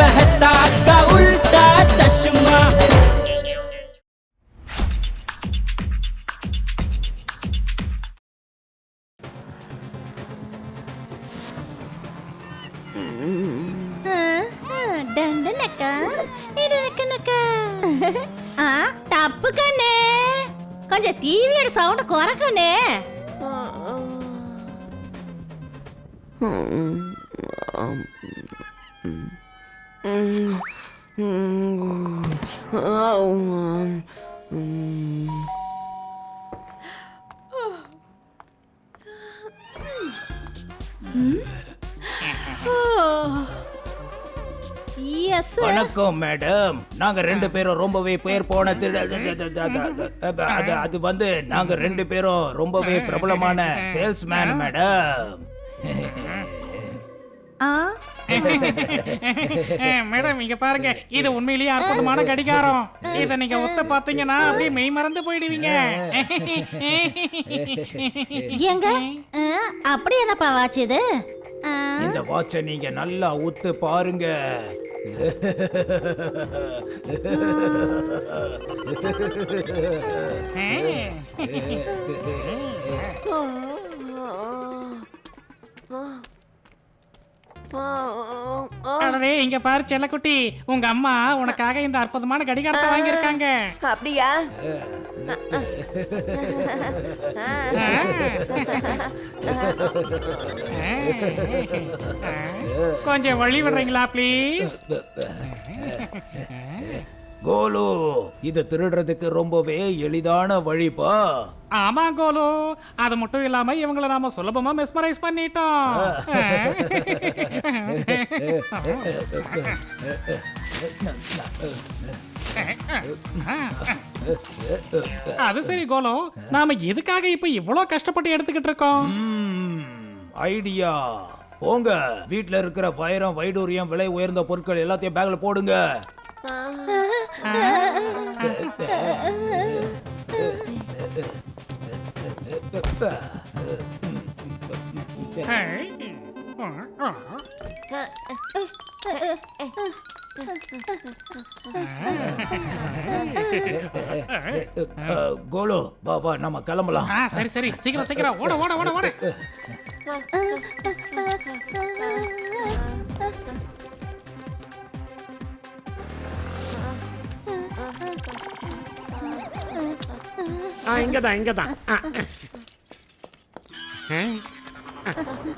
बहता का उल्टा चश्मा దండనక్కా ఇరకనక్కా ఆ తప్పుకనే కొంచెం టీవీడ எஸ் வணக்கம் மேடம் நாங்க ரெண்டு பேரும் ரொம்பவே பேர் போன அது அது வந்து நாங்க ரெண்டு பேரும் ரொம்பவே பிரபலமான சேல்ஸ்மேன் மேடம் மேடம் இங்க பாருங்க. இது உண்மையிலேயே அற்புதமான கடிகாரம். இத நீங்க ஒத்த பாத்தீங்கன்னா அப்படியே மெய் மறந்து போயிடுவீங்க. எங்க ஆ, அப்படி என்னப்பா வாட்ச் இது? ஆ, இந்த வாட்சை நீங்க நல்லா உத்து பாருங்க. அடடே இங்க பாரு செல்லக்குட்டி. உங்க அம்மா உனக்காக இந்த அற்புதமான கடிகாரத்தை வாங்கியிருக்காங்க. அப்படியா? கொஞ்சம் வழி விடுறீங்களா ப்ளீஸ் கோலு இது திருடுறதுக்கு ரொம்பவே எளிதான வழிப்பா? ஆமா கோலு. அது மட்டும் இல்லாம இவங்கள நாம சுலபமா மெஸ்மரைஸ் பண்ணிட்டோம். அது சரி கோலு. நாம எதுக்காக இப்ப இவ்வளவு கஷ்டப்பட்டு எடுத்துக்கிட்டு இருக்கோம்? ஐடியா. போங்க. வீட்ல இருக்கிற வைரம் வைடூரியம் விலை உயர்ந்த பொருட்கள் எல்லாத்தையும் பேக்ல போடுங்க. கோலு வா வா நம்ம கிளம்பலாம். ஆ, சரி சரி. சீக்கிரம் சீக்கிரம். ஓட ஓட ஓட ஓட. இங்கதான் இங்கதான்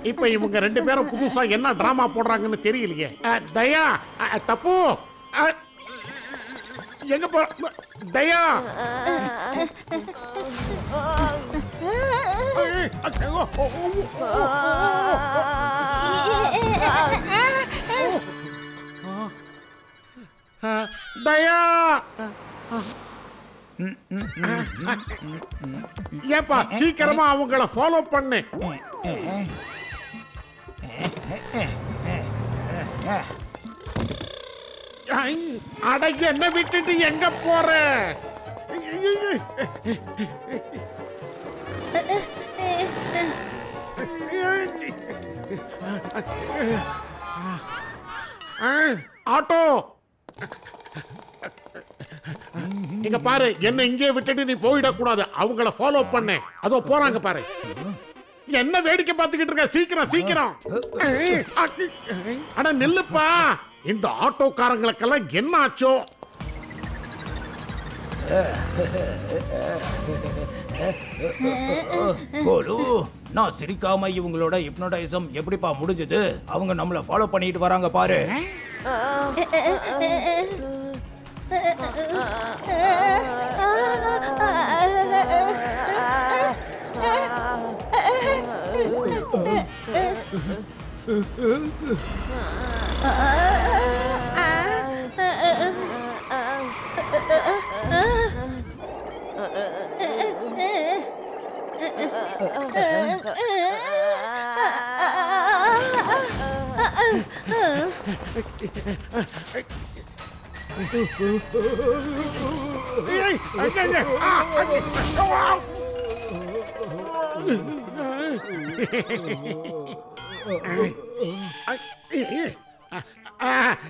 இப்ப இவங்க ரெண்டு பேரும் புதுசா என்ன டிராமா போடுறாங்கன்னு தெரியலையே தயா ஆ, தப்பு எங்க போ தயா தயா ஏப்பா சீக்கிரமா அவங்கள ஃபாலோ பண்ணு. ஐ, அட என்ன விட்டுட்டு எங்க போற? ஆட்டோ. இங்க பாரு என்ன இங்கே விட்டுட்டு நீ போயிடக்கூடாது. அவங்கள ஃபாலோ பண்ணு. அதோ போறாங்க பாரு. என்ன வேடிக்கை பார்த்துக்கிட்டு இருக்க? சீக்கிரம் சீக்கிரம். அட நில்லுப்பா. இந்த ஆட்டோக்காரங்களுக்கெல்லாம் என்ன ஆச்சோ? கோலு நான் சிரிக்காம இவங்களோட ஹிப்னோடைசம் எப்படிப்பா முடிஞ்சது? அவங்க நம்மள ஃபாலோ பண்ணிட்டு வராங்க பாரு. Ah!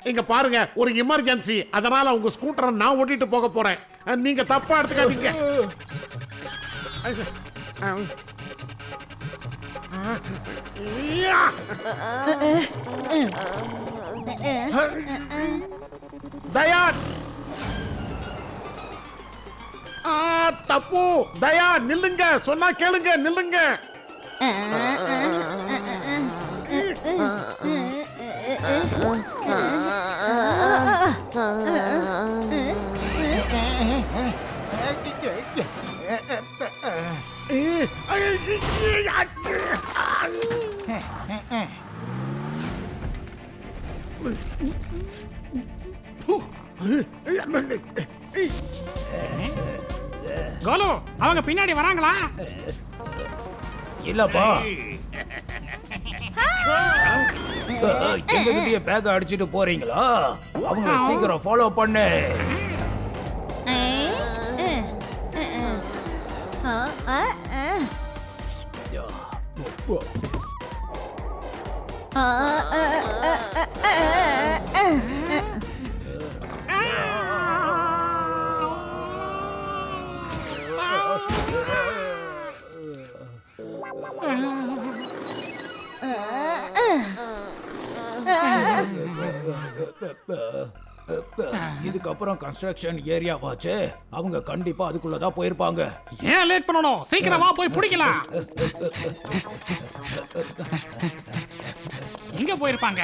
இங்க பாருங்க ஒரு எமர்ஜென்சி அதனால உங்க ஸ்கூட்டரை நான் ஓட்டிட்டு போக போறேன். நீங்க தப்பா எடுத்துக்காதீங்க. அஹ், தயா ஆ, தப்பு. தயா நில்லுங்க. சொன்னா கேளுங்க நில்லுங்க. கோலு அவங்க பின்னாடி வராங்களா இல்லப்பா எங்ககிட்டயே பேக் அடிச்சிட்டு போறீங்களா அவங்கள சீக்கிரம் ஃபாலோ பண்ணு அப்புறம் கன்ஸ்ட்ரக்ஷன் ஏரியாவாச்சு அவங்க கண்டிப்பா அதுக்குள்ளதான் போயிருப்பாங்க ஏன் லேட் பண்ணணும் சீக்கிரம் வா போய் பிடிக்கலாம் எங்க போயிருப்பாங்க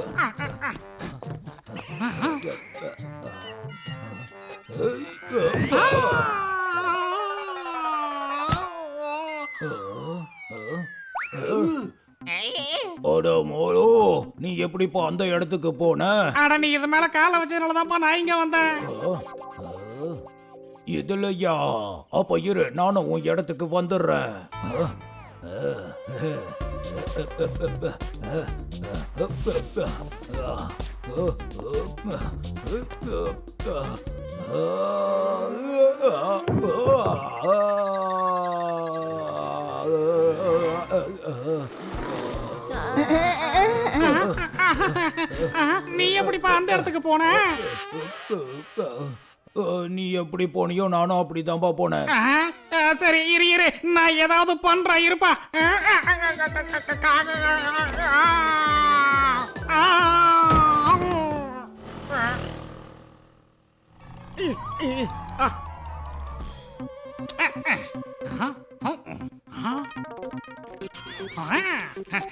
அட மோயோ நீ எப்படிப்பா அந்த இடத்துக்கு போன? அட நீ இது மேல காலை வச்சதுனாலதான்ப்பா நான் இங்க வந்தேன். இதுலயா அப்ப இரு நானும் உன் இடத்துக்கு வந்துடுறேன். நீ எப்படிப்பா அந்த இடத்துக்கு போன நீ எப்படி போனியோ நானும் அப்படிதான்பா போனேன் ஆ, ஆ, சரி இரு இரு நான் ஏதாவது பண்றேன் இருப்பா À. Ý, ý, à. À, à. Hả? Hả? Hả? À. À. À.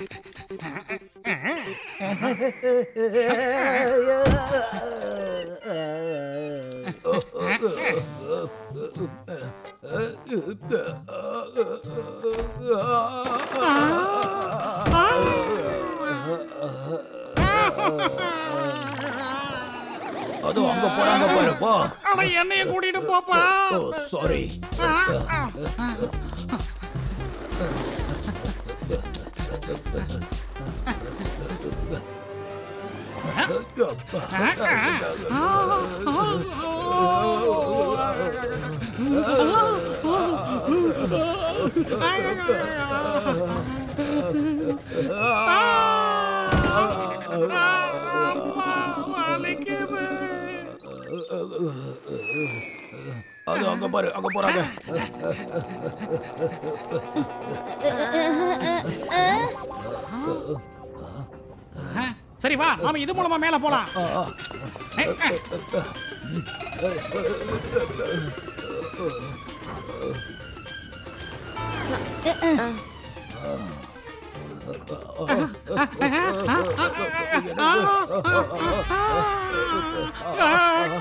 Ah! அது அங்க போறாங்க பாருப்பா அட என்னையும் கூட்டிட்டு போப்பா. ஓ சாரி வலிக்குது அது அங்க பாரு அங்க போறாங்க. சரி வா நாம இது மூலமா மேல போலாம்.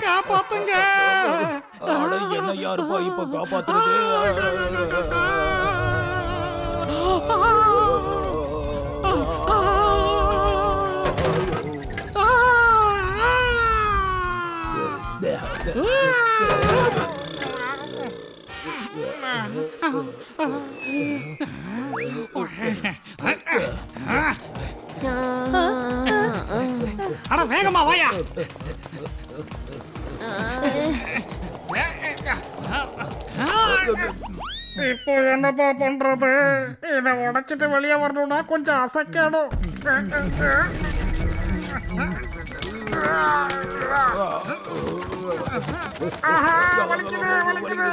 காப்பாத்துங்க என்ன யாருப்பா இப்ப காப்பாத்துறது அட வேகமா வாயா. இப்போ என்னப்பா பண்றது? இதை உடைச்சிட்டு வெளியே வரணும்னா கொஞ்சம் அசக்கணும். வலிக்குது, வலிக்குது.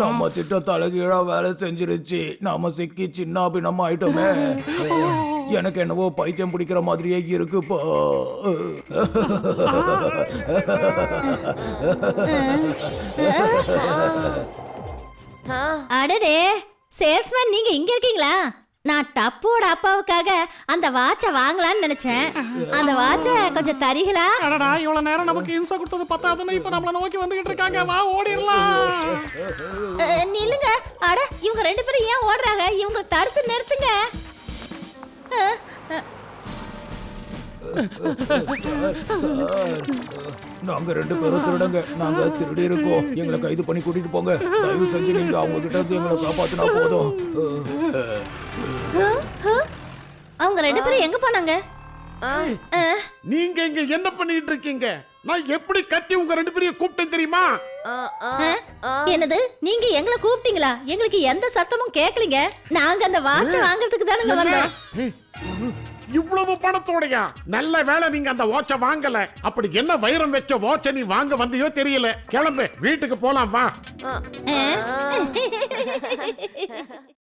நம்ம திட்டம் தலைகீழா வேலை செஞ்சிருச்சு. நாம சிக்கி சின்ன பின்னமா ஆயிட்டோமே. எனக்கு என்னவோ பைத்தியம் பிடிக்கிற மாதிரியே இருக்குப்பா அடடே சேல்ஸ்மேன் நீங்க இங்க இருக்கீங்களா? நான் டப்போட அப்பாவுக்காக அந்த வாட்சை வாங்கலாம்னு நினைச்சேன். அந்த வாட்சை கொஞ்சம் தரீங்களா? அடடா இவ்வளவு நேரம் நமக்கு இன்சா கொடுத்தது பத்தாதுன்னு இப்ப நம்மள நோக்கி வந்துகிட்டு இருக்காங்க. வா ஓடிடலாம். நில்லுங்க. அட இவங்க ரெண்டு பேரும் ஏன் ஓடுறாங்க? இவங்க தடுத்து நிறுத்துங்க. நாங்க ரெண்டு பேரும் திருடங்க. நாங்க திருடி இருக்கோம். எங்களை கைது பண்ணி கூட்டிட்டு போங்க. தயவு செஞ்சு நீங்க அவங்க கிட்ட இருந்து எங்களை காப்பாத்தினா போதும். அவங்க ரெண்டு பேரும் எங்க போனாங்க? நீங்க இங்க என்ன பண்ணிட்டு இருக்கீங்க? நான் எப்படி கத்தி உங்க ரெண்டு பேரையும் கூப்பிட்டேன் தெரியுமா? என்னது? நீங்க எங்களை கூப்பிட்டீங்களா? எங்களுக்கு எந்த சத்தமும் கேட்கலீங்க. நாங்க அந்த வாட்சை வாங்குறதுக்கு தானுங்க வந்தோம். இவ்வளவு பணத்தோடயா? நல்ல வேளை நீங்க அந்த வாட்ச வாங்கல. அப்படி என்ன வைரம் வச்ச வாட்ச நீ வாங்க வந்தியோ தெரியல. கிளம்பு வீட்டுக்கு போலாம் வா.